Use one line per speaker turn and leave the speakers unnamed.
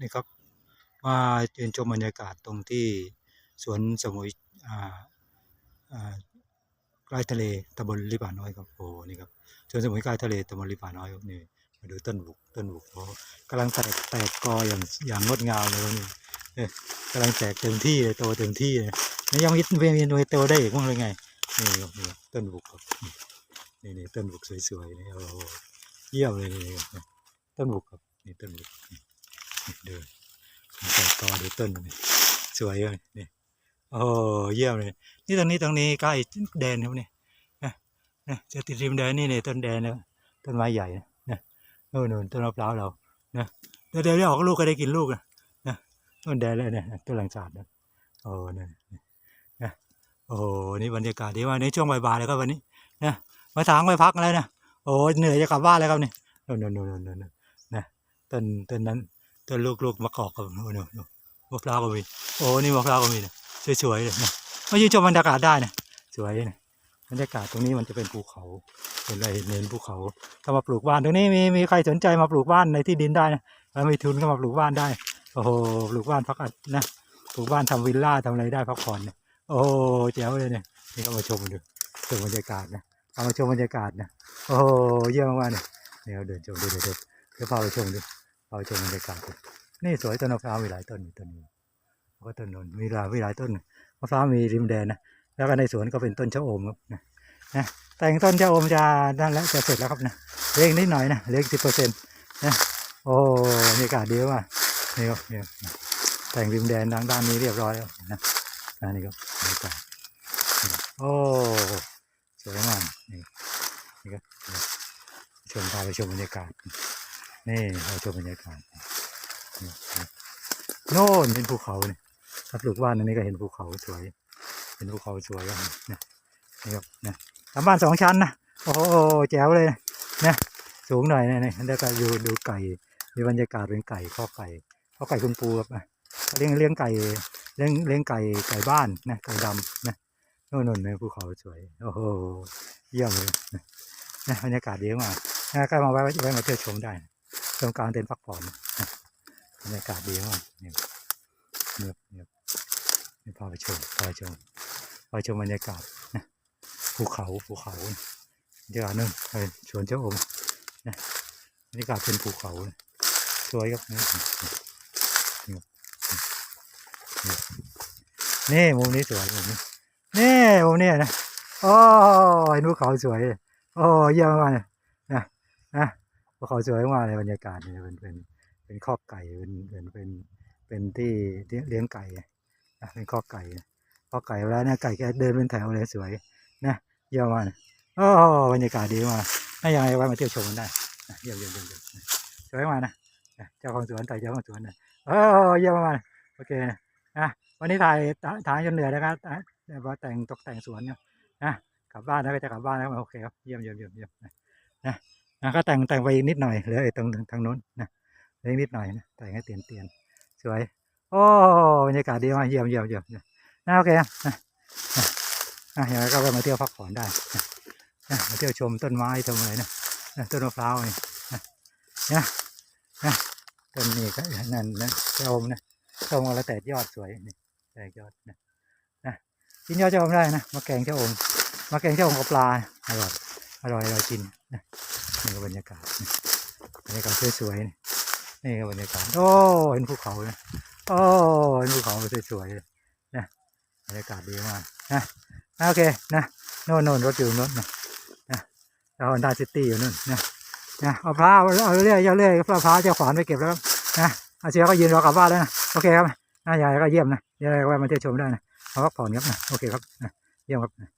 นี่ครับมายืนชมบรรยากาศตรงที่สวนสมุยอ่าอ่าใกล้ทะเลตำบลลิบาน้อยครับโอ้นี่ครับสวนสมุยใกล้ทะเลตำบลลิบาน้อยครับนี่มาดูต้นบุกต้นบุกโอ้กำลังแตกแตกกออย่างอย่างงดงามเลยนี่เอ๊ะกำลังแตกเต็มที่เลยโตเต็มที่เลยแล้วยังมีเวียนเวียนโตได้อีกมั้งเลยไงนี่ครับนี่ครับต้นบุกครับนี่นี่ต้นบุกสวยๆนี่โอ้โหเยี่ยมเลยนี่ต้นบุกครับนี่ต้นบุก ดินแตกกอดูต้นนี่สวยเลยนี่โอ้เยี่ยมเลยนี่ตรงนี้ตรงนี้ใกล้แดนครับนี่นะนะจะติดริมแดนนี่เนี่ยต้นแดนนะต้นไม้ใหญ่นะนะโน่นโน่นต้นมะพร้าวเรานะเดี๋ยวเดี๋ยวได้ออกลูกก็ได้กินลูกนะนะต้นแดนเลยเนี่ยต้นหลังสาดนะโอ้นั่นนะโอ้นี่บรรยากาศดีมากในช่วงบ่ายๆเลยครับวันนี้นะมาทางไปพักอะไรนะโอ้เหนื่อยจะกลับบ้านแล้วครับนี่โน่นโน่นโน่นโน่นโน่นนะต้นต้นนั้น ต้นลูกๆมะกอกกับโอ้โหมะพร้าวก็มีโอ้นี่มะพร้าวก็มีนะสวยๆเลยนะมายืนชมบรรยากาศได้นะสวยนะบรรยากาศตรงนี้มันจะเป็นภูเขาเป็นอะไรเน้นภูเขาถ้ามาปลูกบ้านตรงนี้มีมีใครสนใจมาปลูกบ้านในที่ดินได้นะถ้ามีทุนก็มาปลูกบ้านได้โอ้โหปลูกบ้านพักอัดนะปลูกบ้านทำวิลล่าทำอะไรได้พักผ่อนเนี่ยโอ้แจ๋วเลยเนี่ยนี่ก็มาชมดูชมบรรยากาศนะเอามาชมบรรยากาศนะโอ้เยี่ยมมากเนี่ยเดี๋ยวเดินชมดูเดี๋ยวเดี๋ยวเดี๋ยวพาไปชมดู พาชมบรรยากาศนี่สวยต้นมะพร้าวมีหลายต้นต้นนี้แล้วก็ต้นนนมีหลายมีหลายต้นมะพร้าวมีริมแดนนะแล้วก็ในสวนก็เป็นต้นชะอมครับนะนะแต่งต้นชะอมจะนั่นแล้วจะเสร็จแล้วครับนะเลืออีกนิดหน่อยนะเลืออีกสิบเปอร์เซ็นต์นะโอ้บรรยากาศดีมากนี่ครับนี่ครับแต่งริมแดนทางด้านนี้เรียบร้อยแล้วนะนะนี่ครับบรรยากาศนี่ครับโอ้สวยมากนี่นี่ครับชมพาไปชมบรรยากาศ นี่เราชมบรรยากาศโน่นเป็นภูเขาเนี่ยถ้าปลูกบ้านอันนี้ก็เห็นภูเขาสวย เห็นภูเขาสวยครับเนี่ยนี่ครับนี่ยทำบ้านสองชั้นนะโอ้โหแจ๋วเลยนะสูงหน่อยเนี่ยนี่ยแล้วก็อยู่ดูไก่มีบรรยากาศเป็นไก่ข้อไก่ข้อไก่คุณปูครับอะเลี้ยงเลี้ยงไก่เลี้ยงเลี้ยงไก่ไก่บ้านนะไก่ดำนะโน่นโน่นภูเขาสวยโอ้โหเยี่ยมเลยนะบรรยากาศดีมากนะก็มาแวะแวะมาเที่ยวชมได้ นะชมกลางเต็นท์พักผ่อนบรรยากาศดีมากเนี่ยเนี่ยเนี่ยนี่พาไปชมพาไปชมพาไปชมบรรยากาศนะภูเขาภูเขาบรรยากาศนึงไปสวนเจ้าอมนะบรรยากาศเป็นภูเขาสวยครับนี่นี่มุมนี้สวยมุมนี้นี่มุมนี้นะโอ้เห็นภูเขาสวยเลยโอ้เยี่ยมมากเลยนะนะ ภูเขาสวยมากเลยบรรยากาศเนี่ยเป็นเป็นเป็นคอกไก่เป็นเป็นเป็นเป็นที่เลี้ยงไก่นะเป็นคอกไก่คอกไก่เวลาเนี่ยไก่แกเดินเป็นแถวเลยสวยนะเยี่ยมมากโอ้บรรยากาศดีมากถ้ายังไงไว้มาเที่ยวชมกันได้เยี่ยมเยี่ยมเยี่ยมเยี่ยมสวยมากนะเจ้าของสวนไต่เจ้าของสวนนะโอ้เยี่ยมมากโอเคนะวันนี้ถ่ายถ่ายจนเหนื่อยแล้วครับอ่วมาแต่งตกแต่งสวนเนี่ยนะกลับบ้านแล้วก็จะกลับบ้านแล้วโอเคครับเยี่ยมเยี่ยมเยี่ยมเยี่ยมนะ นะก็แต่งแต่งไปอีกนิดหน่อยเหลือไอ้ตรงทางโน้นนะเล็กนิดหน่อยนะแต่งให้เตียนเตียนสวย โอ้บรรยากาศดีมากเยี่ยมเยี่ยมเยี่ยมนะโอเคนะนะอย่างไรก็แวะมาเที่ยวพักผ่อนได้นะมาเที่ยวชมต้นไม้ต้นอะไรนะนะต้นมะพร้าวนี่นะนะนะต้นนี้ก็นั่นนะชะอมนะชะอมแล้วแตกยอดสวยนี่แตกยอดนะนะกินยอดชะอมได้นะมาแกงชะอมมาแกงชะอมกับปลาอร่อยอร่อยอร่อยกิน นะนี่ก็บรรยากาศบรรยากาศสวยๆนี่ก็บรรยากาศโอ้เห็นภูเขาเลยโอ้เห็นภูเขาสวยๆเลยนะบรรยากาศดีมากนะนะโอเคนะโน่นโน่นรถอยู่โน่นนะนะเราฮอนด้าซิตี้อยู่นู่นนะนะเอาพร้าวเอาเรื่อยเอาเรื่อยพร้าวพร้าวจะขวานไปเก็บแล้วครับนะอาเชียก็ยืนรอกลับบ้านแล้วนะโอเคครับนะยายก็เยี่ยมนะยายก็มาเที่ยวชมได้นะมาพักผ่อนครับนะโอเคครับนะเยี่ยมครับ